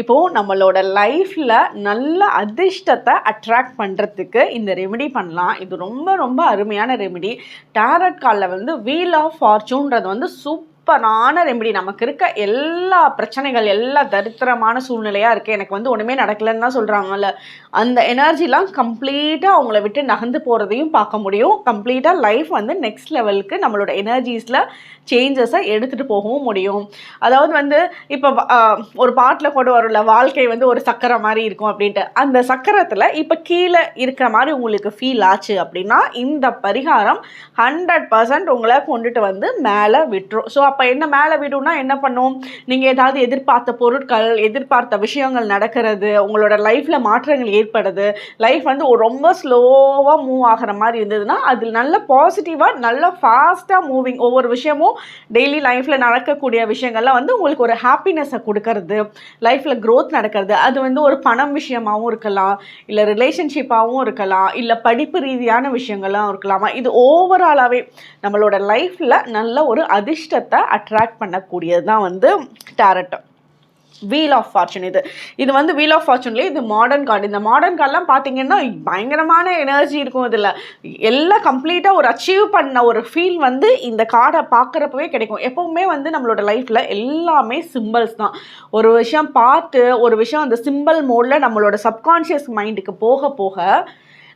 இப்போது நம்மளோட லைஃப்பில் நல்ல அதிர்ஷ்டத்தை அட்ராக்ட் பண்ணுறதுக்கு இந்த ரெமெடி பண்ணலாம். இது ரொம்ப ரொம்ப அருமையான ரெமெடி டேரட் காலில் வந்து வீல் ஆஃப் ஃபார்ச்சூன்றது வந்து சூப்பர் சூப்பரான ரெமெடி நமக்கு இருக்க எல்லா பிரச்சனைகள் எல்லா தரித்திரமான சூழ்நிலையாக இருக்குது எனக்கு வந்து ஒன்றுமே நடக்கலைன்னு தான் சொல்கிறாங்கல்ல அந்த எனர்ஜிலாம் கம்ப்ளீட்டாக அவங்கள விட்டு நகர்ந்து போகிறதையும் பார்க்க முடியும். கம்ப்ளீட்டாக லைஃப் வந்து நெக்ஸ்ட் லெவலுக்கு நம்மளோட எனர்ஜிஸில் சேஞ்சஸை எடுத்துகிட்டு போகவும் முடியும். அதாவது வந்து இப்போ ஒரு பாட்டில் கூட வரும்ல வாழ்க்கை வந்து ஒரு சக்கரை மாதிரி இருக்கும் அப்படின்ட்டு. அந்த சக்கரத்தில் இப்போ கீழே இருக்கிற மாதிரி உங்களுக்கு ஃபீல் ஆச்சு அப்படின்னா இந்த பரிகாரம் ஹண்ட்ரட் பர்சன்ட் உங்களை கொண்டுட்டு வந்து மேலே விட்டுரும். ஸோ அப்போ என்ன மேலே விடும்னா என்ன பண்ணும்? நீங்கள் ஏதாவது எதிர்பார்த்த பொருட்கள் எதிர்பார்த்த விஷயங்கள் நடக்கிறது உங்களோட லைஃப்பில் மாற்றங்கள் ஏற்படுது. லைஃப் வந்து ரொம்ப ஸ்லோவாக மூவ் ஆகிற மாதிரி இருந்ததுன்னா அதில் நல்ல பாசிட்டிவாக நல்ல ஃபாஸ்ட்டாக மூவிங் ஒவ்வொரு விஷயமும் டெய்லி லைஃப்பில் நடக்கக்கூடிய விஷயங்கள்லாம் வந்து உங்களுக்கு ஒரு ஹாப்பினஸை கொடுக்கறது லைஃப்பில் க்ரோத் நடக்கிறது. அது வந்து ஒரு பணம் விஷயமாகவும் இருக்கலாம் இல்லை ரிலேஷன்ஷிப்பாகவும் இருக்கலாம் இல்லை படிப்பு ரீதியான விஷயங்கள்லாம் இருக்கலாமா? இது ஓவராலாகவே நம்மளோட லைஃப்பில் நல்ல ஒரு அதிர்ஷ்டத்தை அட்ராக்ட் பண்ணக்கூடியது தான் வந்து டேரட் வீல் ஆஃப் ஃபார்ச்சூன் இது. இது வந்து வீல் ஆஃப் ஃபார்ச்சூன்லேயே இது மாடர்ன் கார்டு இந்த மாடர்ன் கார்டெலாம் பார்த்தீங்கன்னா பயங்கரமான எனர்ஜி இருக்கும் இதில். எல்லாம் கம்ப்ளீட்டாக ஒரு அச்சீவ் பண்ண ஒரு ஃபீல் வந்து இந்த கார்டை பார்க்குறப்பவே கிடைக்கும். எப்போவுமே வந்து நம்மளோட லைஃப்பில் எல்லாமே சிம்பிள்ஸ் தான். ஒரு விஷயம் பார்த்து ஒரு விஷயம் அந்த சிம்பிள் மோடில் நம்மளோட சப்கான்ஷியஸ் மைண்டுக்கு போக போக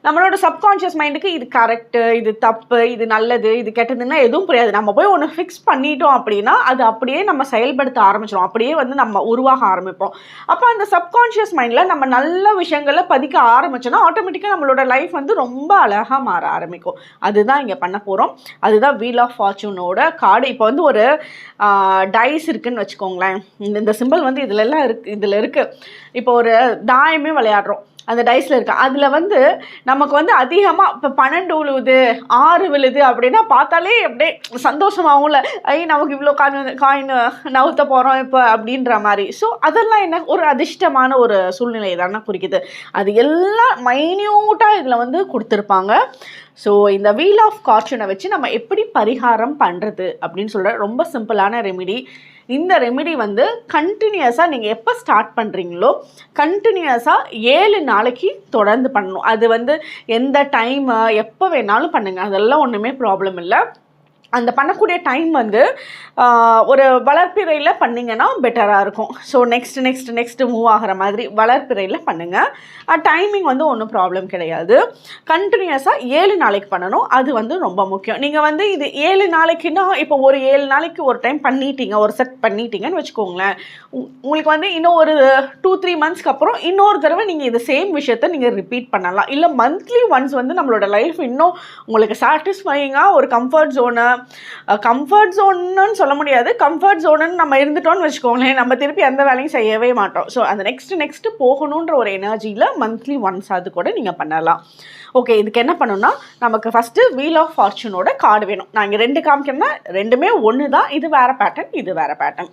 நம்மளோட சப்கான்ஷியஸ் மைண்டுக்கு இது கரெக்டு இது தப்பு இது நல்லது இது கெட்டதுன்னா எதுவும் புரியாது. நம்ம போய் ஒன்று ஃபிக்ஸ் பண்ணிட்டோம் அப்படின்னா அது அப்படியே நம்ம செயல்படுத்த ஆரம்பிச்சிடும் அப்படியே வந்து நம்ம உருவாக ஆரம்பிப்போம். அப்போ அந்த சப்கான்ஷியஸ் மைண்டில் நம்ம நல்ல விஷயங்களை பதிக்க ஆரம்பிச்சோன்னா ஆட்டோமேட்டிக்காக நம்மளோட லைஃப் வந்து ரொம்ப அழகாக மாற ஆரம்பிக்கும். அதுதான் இங்கே பண்ண போகிறோம் அதுதான் வீல் ஆஃப் ஃபார்ச்சூனோட கார்டு இப்போ வந்து ஒரு டைஸ் இருக்குன்னு வச்சுக்கோங்களேன். இந்த இந்த சிம்பிள் வந்து இதுலலாம் இருக்கு இதில் இருக்குது இப்போ ஒரு தாயமே விளையாடுறோம். அந்த டைஸில் இருக்கு. அதில் வந்து நமக்கு வந்து அதிகமாக இப்போ பன்னெண்டு விழுவுது ஆறு விழுது அப்படின்னா பார்த்தாலே அப்படியே சந்தோஷமாகவும்ல ஐ நமக்கு இவ்வளோ காயின் காயின் நவுத்த போகிறோம் இப்போ அப்படின்ற மாதிரி. ஸோ அதெல்லாம் என்ன ஒரு அதிர்ஷ்டமான ஒரு சூழ்நிலை தானே குறிக்குது. அது எல்லாம் மைன்யூட்டாக இதில் வந்து கொடுத்துருப்பாங்க. ஸோ இந்த வீல் ஆஃப் கார்ச்சூனை வச்சு நம்ம எப்படி பரிகாரம் பண்ணுறது அப்படின்னு சொல்கிற ரொம்ப சிம்பிளான ரெமிடி இந்த ரெமிடி வந்து கண்டினியூஸாக நீங்கள் எப்போ ஸ்டார்ட் பண்ணுறீங்களோ கண்டினியூஸாக ஏழு நாளைக்கு தொடர்ந்து பண்ணணும். அது வந்து எந்த டைமு எப்போ வேணாலும் பண்ணுங்கள் அதெல்லாம் ஒன்றுமே ப்ராப்ளம் இல்லை. அந்த பண்ணக்கூடிய டைம் வந்து ஒரு வளர்ப்பிறையில் பண்ணிங்கன்னா பெட்டராக இருக்கும். So next next next move ஆகிற மாதிரி வளர்ப்பிறையில் பண்ணுங்கள் டைமிங் வந்து ஒன்றும் ப்ராப்ளம் கிடையாது. கண்டினியூஸாக ஏழு நாளைக்கு பண்ணணும். அது வந்து ரொம்ப முக்கியம். நீங்கள் வந்து இது ஏழு நாளைக்குன்னா இப்போ ஒரு ஏழு நாளைக்கு ஒரு டைம் பண்ணிட்டீங்க ஒரு செட் பண்ணிட்டீங்கன்னு வச்சுக்கோங்களேன். உங்களுக்கு வந்து இன்னும் ஒரு டூ த்ரீ மந்த்ஸ்க்கு அப்புறம் இன்னொரு தடவை நீங்கள் இது சேம் விஷயத்த நீங்கள் ரிப்பீட் பண்ணலாம். இல்லை மந்த்லி ஒன்ஸ் வந்து நம்மளோட லைஃப் இன்னும் உங்களுக்கு சாட்டிஸ்ஃபையிங்காக ஒரு கம்ஃபர்ட் ஜோனை கம்ஃபர்ட் ஜோன்னு சொல்ல முடியாது. கம்ஃபர்ட் ஜோனுன்னு நம்ம இருந்துட்டோம்னு வச்சுக்கோங்களேன். நம்ம திருப்பி எந்த வேலையும் செய்யவே மாட்டோம். ஸோ அந்த நெக்ஸ்ட் நெக்ஸ்ட் போகணுன்ற ஒரு எனர்ஜியில் மந்த்லி ஒன்ஸ் அது கூட நீங்கள் பண்ணலாம். ஓகே இதுக்கு என்ன பண்ணணும்னா நமக்கு ஃபஸ்ட்டு வீல் ஆஃப் ஃபார்ச்சூனோட கார்டு வேணும். நான் இங்கே ரெண்டு காமிக்கிறோம்னா ரெண்டுமே ஒன்று தான் இது வேறு பேட்டர்ன் இது வேறு பேட்டர்ன்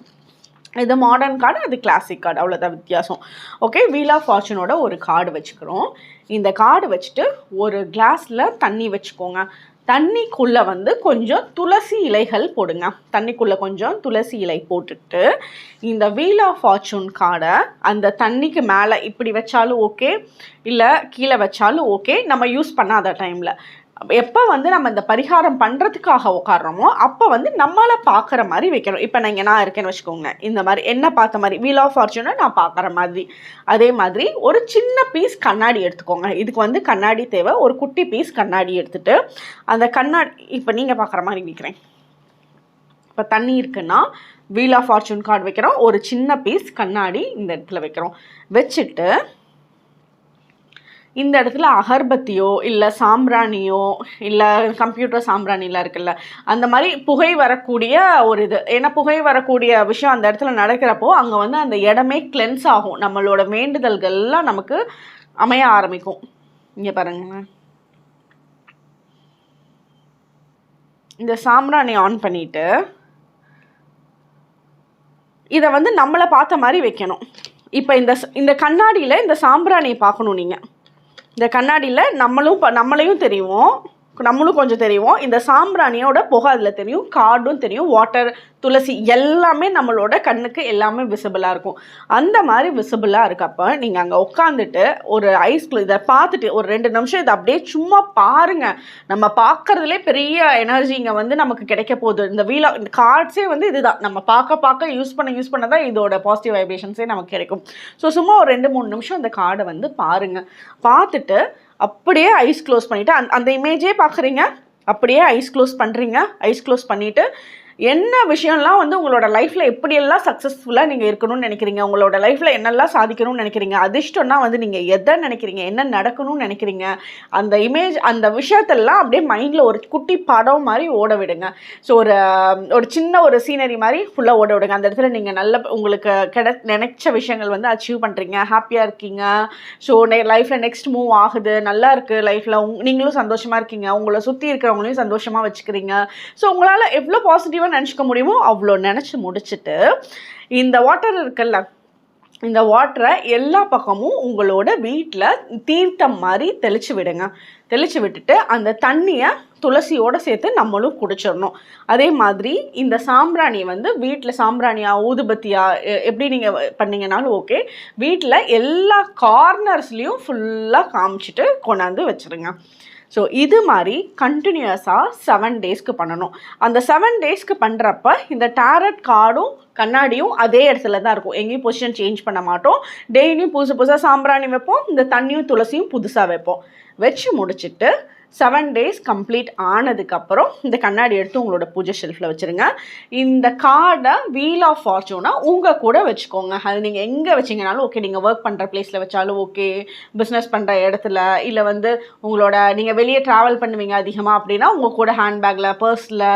இது மாடர்ன் கார்டு அது கிளாசிக் கார்டு அவ்வளோதான் வித்தியாசம். ஓகே வீல் ஆஃப் ஃபார்ச்சூனோட ஒரு கார்டு வச்சுக்கிறோம். இந்த கார்டு வச்சுட்டு ஒரு கிளாஸில் தண்ணி வச்சுக்கோங்க. தண்ணிக்குள்ளே வந்து கொஞ்சம் துளசி இலைகள் போடுங்க. தண்ணிக்குள்ளே கொஞ்சம் துளசி இலை போட்டுட்டு இந்த வீல் ஆஃப் ஃபார்ச்சூன் கார்டை அந்த தண்ணிக்கு மேலே இப்படி வச்சாலும் ஓகே இல்லை கீழே வச்சாலும் ஓகே நம்ம யூஸ் பண்ணாத டைமில் எப்போ வந்து நம்ம இந்த பரிகாரம் பண்ணுறதுக்காக உட்காடுறோமோ அப்போ வந்து நம்மளை பார்க்குற மாதிரி வைக்கணும். இப்போ நீங்கள் நான் இருக்கேன்னு வச்சுக்கோங்க இந்த மாதிரி என்ன பார்த்த மாதிரி வீல் ஆஃப் ஃபார்ச்சூனை நான் பார்க்குற மாதிரி. அதே மாதிரி ஒரு சின்ன பீஸ் கண்ணாடி எடுத்துக்கோங்க. இதுக்கு வந்து கண்ணாடி தேவை. ஒரு குட்டி பீஸ் கண்ணாடி எடுத்துகிட்டு அந்த கண்ணாடி இப்போ நீங்கள் பார்க்குற மாதிரி நிற்கிறேன் இப்போ தண்ணி இருக்குன்னா வீல் ஆஃப் ஃபார்ச்சூன் கார்டு வைக்கிறோம். ஒரு சின்ன பீஸ் கண்ணாடி இந்த இடத்துல வைக்கிறோம். வச்சுட்டு இந்த இடத்துல அகர்பத்தியோ இல்லை சாம்பிராணியோ இல்லை கம்ப்யூட்டர் சாம்பிராணிலாம் இருக்குல்ல அந்த மாதிரி புகை வரக்கூடிய ஒரு இது. ஏன்னா புகை வரக்கூடிய விஷயம் அந்த இடத்துல நடக்கிறப்போ அங்கே வந்து அந்த இடமே கிளென்ஸ் ஆகும். நம்மளோட வேண்டுதல்கள்லாம் நமக்கு அமைய ஆரம்பிக்கும். இங்கே பாருங்களேன் இந்த சாம்பிராணி ஆன் பண்ணிவிட்டு இதை வந்து நம்மளை பார்த்த மாதிரி வைக்கணும். இப்போ இந்த இந்த கண்ணாடியில் இந்த சாம்பிராணியை பார்க்கணும் நீங்கள் இந்த கண்ணாடியில் நம்மளும் நம்மளையும் தெரியும் நம்மளும் கொஞ்சம் தெரியும் இந்த சாம்பிராணியோட புகை அதில் தெரியும் கார்டும் தெரியும் வாட்டர் துளசி எல்லாமே நம்மளோட கண்ணுக்கு எல்லாமே விசிபிளாக இருக்கும். அந்த மாதிரி விசிபிளாக இருக்கப்போ நீங்கள் அங்கே உட்காந்துட்டு ஒரு ஐஸ் இதை பார்த்துட்டு ஒரு ரெண்டு நிமிஷம் இதை அப்படியே சும்மா பாருங்கள் நம்ம பார்க்கறதுலே பெரிய எனர்ஜி இங்கே வந்து நமக்கு கிடைக்க போகுது. இந்த வீலா இந்த கார்ட்ஸே வந்து இதுதான். நம்ம பார்க்க பார்க்க யூஸ் பண்ண யூஸ் பண்ண தான் இதோட பாசிட்டிவ் வைப்ரேஷன்ஸே நமக்கு கிடைக்கும். ஸோ சும்மா ஒரு ரெண்டு மூணு நிமிஷம் அந்த கார்டை வந்து பாருங்கள் பார்த்துட்டு அப்படியே ஐஸ் க்ளோஸ் பண்ணிவிட்டு அந்த அந்த இமேஜே பார்க்குறீங்க அப்படியே ஐஸ் க்ளோஸ் பண்ணுறீங்க ஐஸ் க்ளோஸ் பண்ணிவிட்டு என்ன விஷயம்லாம் வந்து உங்களோட லைஃப்பில் எப்படியெல்லாம் சக்ஸஸ்ஃபுல்லாக நீங்கள் இருக்கணும்னு நினைக்கிறீங்க? உங்களோட லைஃப்பில் என்னெல்லாம் சாதிக்கணும்னு நினைக்கிறீங்க? அதிர்ஷ்டம்னா வந்து நீங்கள் எதை நினைக்கிறீங்க? என்ன நடக்கணும்னு நினைக்கிறீங்க? அந்த இமேஜ் அந்த விஷயத்தெல்லாம் அப்படியே மைண்டில் ஒரு குட்டி படம் மாதிரி ஓட விடுங்க. ஸோ ஒரு ஒரு சின்ன ஒரு சீனரி மாதிரி ஃபுல்லாக ஓட விடுங்க. அந்த இடத்துல நீங்கள் நல்ல உங்களுக்கு கிட நினைச்ச விஷயங்கள் வந்து அச்சீவ் பண்ணுறீங்க ஹாப்பியாக இருக்கீங்க. ஸோ நெ லைஃப்பில் நெக்ஸ்ட் மூவ் ஆகுது. நல்லா இருக்குது லைஃப்பில் நீங்களும் சந்தோஷமாக இருக்கீங்க. உங்களை சுற்றி இருக்கிறவங்களையும் சந்தோஷமாக வச்சுக்கிறீங்க. ஸோ உங்களால் எவ்வளோ பாசிட்டிவாக நினச்சிக்க முடியுமோ அவ்வளோ நினச்சி முடிச்சுட்டு இந்த வாட்டர் இருக்குல்ல இந்த வாட்டரை எல்லா பக்கமும் உங்களோட வீட்டில் தீர்த்தம் மாதிரி தெளிச்சு விடுங்க. தெளிச்சு விட்டுட்டு அந்த தண்ணியை துளசியோடு சேர்த்து நம்மளும் குடிச்சிடணும். அதே மாதிரி இந்த சாம்பிராணி வந்து வீட்டில் சாம்பிராணியா ஊதுபத்தியா எப்படி நீங்கள் பண்ணீங்கனாலும் ஓகே வீட்டில் எல்லா கார்னர்ஸ்லேயும் ஃபுல்லாக காமிச்சிட்டு கொண்டாந்து வச்சுருங்க. ஸோ இது மாதிரி கண்டினியூஸாக செவன் டேஸ்க்கு பண்ணணும். அந்த செவன் டேஸ்க்கு பண்ணுறப்ப இந்த டேரட் கார்டும் கண்ணாடியும் அதே இடத்துல தான் இருக்கும். எங்கேயும் பொசிஷன் சேஞ்ச் பண்ண மாட்டோம். டெய்லியும் புதுசு புதுசாக சாம்பிராணி வைப்போம். இந்த தண்ணியும் துளசியும் புதுசாக வைப்போம். வச்சு முடிச்சுட்டு செவன் டேஸ் கம்ப்ளீட் ஆனதுக்கப்புறம் இந்த கண்ணாடி எடுத்து உங்களோட பூஜை ஷெல்ஃபில் வச்சுருங்க. இந்த கார்டை வீல் ஆஃப் ஃபார்ச்சூனாக உங்கள் கூட வச்சுக்கோங்க. அது நீங்கள் எங்கே வச்சிங்கனாலும் ஓகே நீங்கள் ஒர்க் பண்ணுற பிளேஸில் வச்சாலும் ஓகே பிஸ்னஸ் பண்ணுற இடத்துல இல்லை வந்து உங்களோட நீங்கள் வெளியே ட்ராவல் பண்ணுவீங்க அதிகமாக அப்படின்னா உங்கள் கூட ஹேண்ட்பேக்கில் பர்ஸில்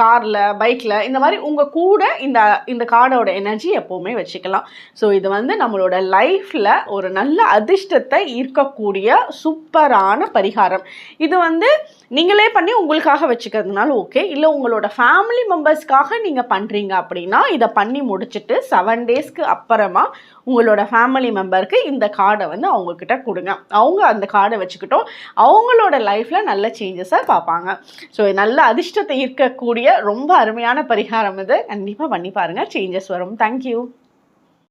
காரில் பைக்கில் இந்த மாதிரி உங்கள் கூட இந்த இந்த கார்டோட எனர்ஜி எப்போவுமே வச்சுக்கலாம். ஸோ இது வந்து நம்மளோட லைஃப்பில் ஒரு நல்ல அதிர்ஷ்டத்தை ஈர்க்கக்கூடிய சூப்பரான பரிகாரம். இது வந்து நீங்களே பண்ணி உங்களுக்காக வச்சுக்கிறதுனால ஓகே இல்லை உங்களோட ஃபேமிலி மெம்பர்ஸ்க்காக நீங்கள் பண்ணுறீங்க அப்படின்னா இதை பண்ணி முடிச்சுட்டு செவன் டேஸ்க்கு அப்புறமா உங்களோட ஃபேமிலி மெம்பருக்கு இந்த கார்டை வந்து அவங்கக்கிட்ட கொடுங்க. அவங்க அந்த கார்டை வச்சுக்கிட்டோம் அவங்களோட லைஃப்பில் நல்ல சேஞ்சஸை பார்ப்பாங்க. ஸோ நல்ல அதிர்ஷ்டத்தை ஈர்க்கக்கூடிய ரொம்ப அருமையான பரிகாரம் இது. கண்டிப்பாக பண்ணி பாருங்கள் சேஞ்சஸ் வரும். தேங்க்யூ